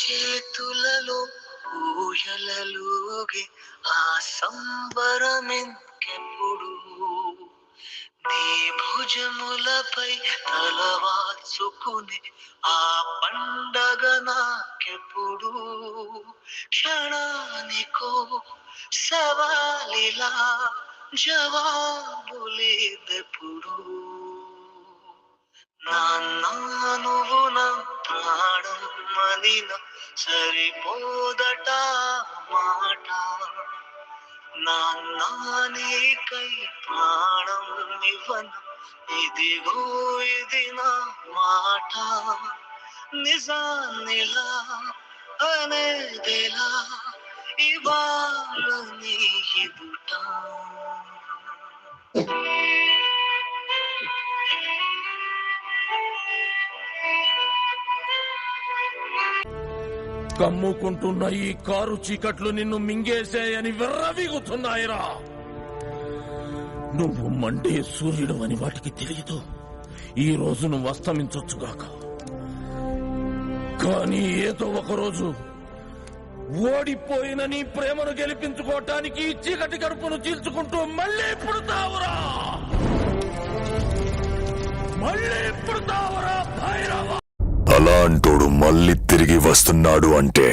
చేతులలో ఊయలలోగే ఆ సంబరమెంకెప్పుడు నీ భుజములపై తలవాచుకుని ఆ పండగ నాకెప్పుడు క్షణానికో సవాలిలా జవాబు లేదెప్పుడు నాన్న నువ్వు నా ప్రాణం మనిన సరిపోదట మాట. నాన్న నీ ప్రాణం ఇవ్వన. ఇదిగో ఇది నా మాట. నిజానిలా అనేదిలా ఇవాళ నీ ఎదుట. కమ్ముకుంటున్న ఈ కారు చీకట్లు నిన్ను మింగేశాయని విర్రవీగుతున్నాయిరా. నువ్వు మండే సూర్యుడు అని వాటికి తెలియదు. ఈ రోజు నువ్వు అస్తమించొచ్చుగాక కానీ ఏదో ఒక రోజు ఓడిపోయిన నీ ప్రేమను గెలిపించుకోవటానికి చీకటి కడుపును చీల్చుకుంటూ మళ్ళీ పుడతావురా మళ్ళీ పుడతావురా భైరవ! అలాంటోడు మళ్ళీ తిరిగి వస్తున్నాడు అంటే